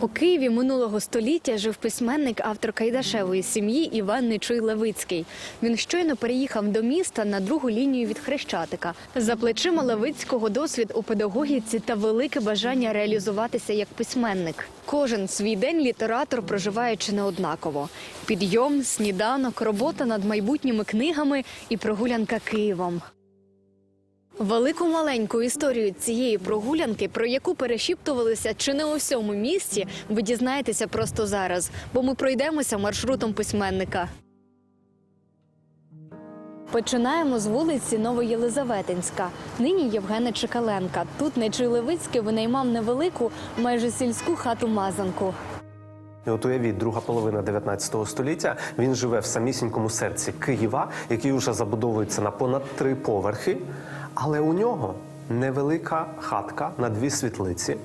У Києві минулого століття жив письменник автор Кайдашевої сім'ї Іван Нечуй Левицький. Він щойно переїхав до міста на другу лінію від Хрещатика. За плечима Левицького досвід у педагогіці та велике бажання реалізуватися як письменник. Кожен свій день літератор проживає чи не однаково: підйом, сніданок, робота над майбутніми книгами і прогулянка Києвом. Велику маленьку історію цієї прогулянки, про яку перешіптувалися чи не у всьому місті, ви дізнаєтеся просто зараз, бо ми пройдемося маршрутом письменника. Починаємо з вулиці Новоєлизаветинська. Нині Євгена Чекаленка. Тут Нечуй Левицький винаймав невелику, майже сільську хату мазанку. І От уявіть, друга половина 19 століття він живе в самісінькому серці Києва, який вже забудовується на понад три поверхи. Але у нього невелика хатка на дві світлиці,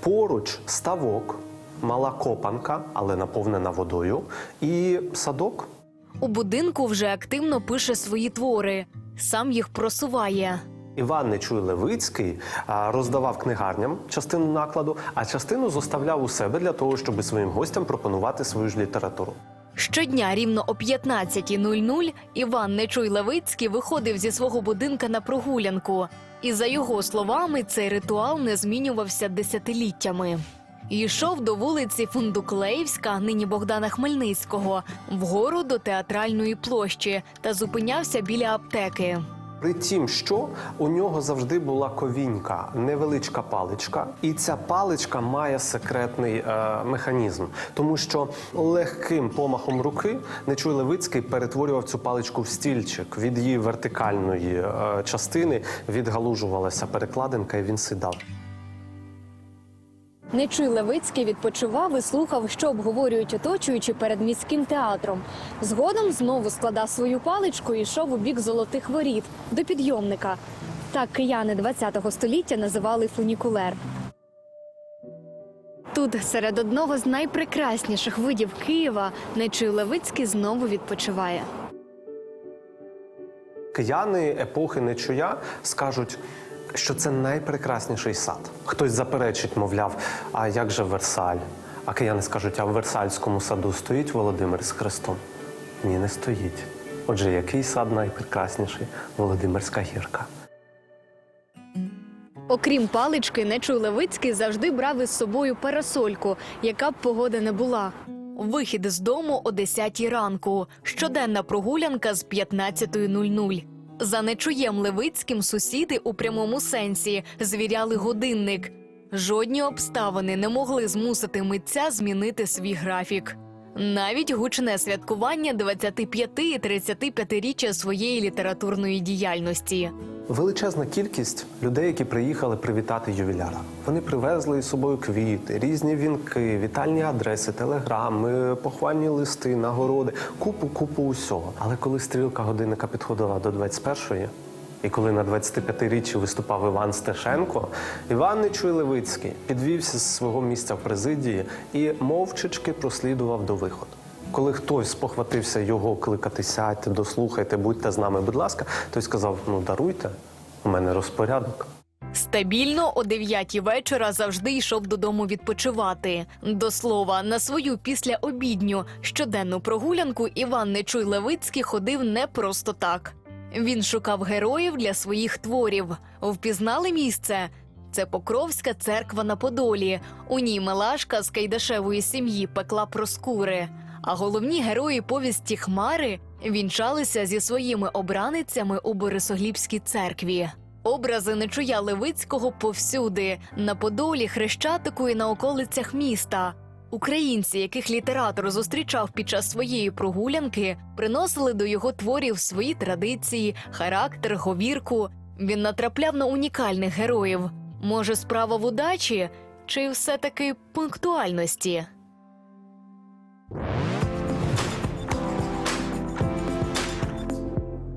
поруч ставок, мала копанка, але наповнена водою, і садок. У будинку вже активно пише свої твори, сам їх просуває. Іван Нечуй Левицький роздавав книгарням частину накладу, а частину зоставляв у себе для того, щоб своїм гостям пропонувати свою ж літературу. Щодня рівно о 15.00 Іван Нечуй Левицький виходив зі свого будинка на прогулянку. І за його словами, цей ритуал не змінювався десятиліттями. Йшов до вулиці Фундуклеївська, нині Богдана Хмельницького, вгору до театральної площі та зупинявся біля аптеки. При тім, що у нього завжди була ковінька, невеличка паличка, і ця паличка має секретний е, механізм, тому що легким помахом руки Нечуй Левицький перетворював цю паличку в стільчик. Від її вертикальної е, частини відгалужувалася перекладинка, і він сідав. Нечуй Левицький відпочивав і слухав, що обговорюють оточуючи перед міським театром. Згодом знову складав свою паличку і йшов у бік золотих воріт до підйомника. Так кияни ХХ століття називали фунікулер. Тут, серед одного з найпрекрасніших видів Києва, Нечуй Левицький знову відпочиває. Кияни епохи Нечуя скажуть. Що це найпрекрасніший сад. Хтось заперечить, мовляв, а як же Версаль? А кияни скажуть, а в Версальському саду стоїть Володимир з Христом? Ні, не стоїть. Отже, який сад найпрекрасніший? Володимирська гірка. Окрім палички, Нечуй Левицький завжди брав із собою парасольку, яка б погода не була. Вихід з дому о 10 ранку. Щоденна прогулянка з 15.00. За нечуєм Левицьким сусіди у прямому сенсі звіряли годинник. Жодні обставини не могли змусити митця змінити свій графік. Навіть гучне святкування 25 і 35-річчя своєї літературної діяльності. Величезна кількість людей, які приїхали привітати ювіляра. Вони привезли із собою квіти, різні вінки, вітальні адреси, телеграми, похвальні листи, нагороди, купу, купу усього. Але коли стрілка годинника підходила до 21-ї, і коли на 25-річчі виступав Іван Стешенко, Іван Нечуй Левицький підвівся з свого місця в президії і мовчечки прослідував до виходу. Коли хтось спохватився його кликати, сядьте, дослухайте, будьте з нами, будь ласка, той сказав: ну даруйте, у мене розпорядок. Стабільно о 9 вечора завжди йшов додому відпочивати. До слова, на свою післяобідню щоденну прогулянку Іван Нечуй Левицький ходив не просто так. Він шукав героїв для своїх творів. Впізнали місце. Це Покровська церква на Подолі. У ній Мелашка з Кайдашевої сім'ї пекла проскури. А головні герої повісті Хмари вінчалися зі своїми обраницями у Борисоглібській церкві. Образи Нечуя Левицького повсюди на Подолі, Хрещатику і на околицях міста. Українці, яких літератор зустрічав під час своєї прогулянки, приносили до його творів свої традиції, характер, говірку. Він натрапляв на унікальних героїв. Може, справа в удачі чи все таки пунктуальності?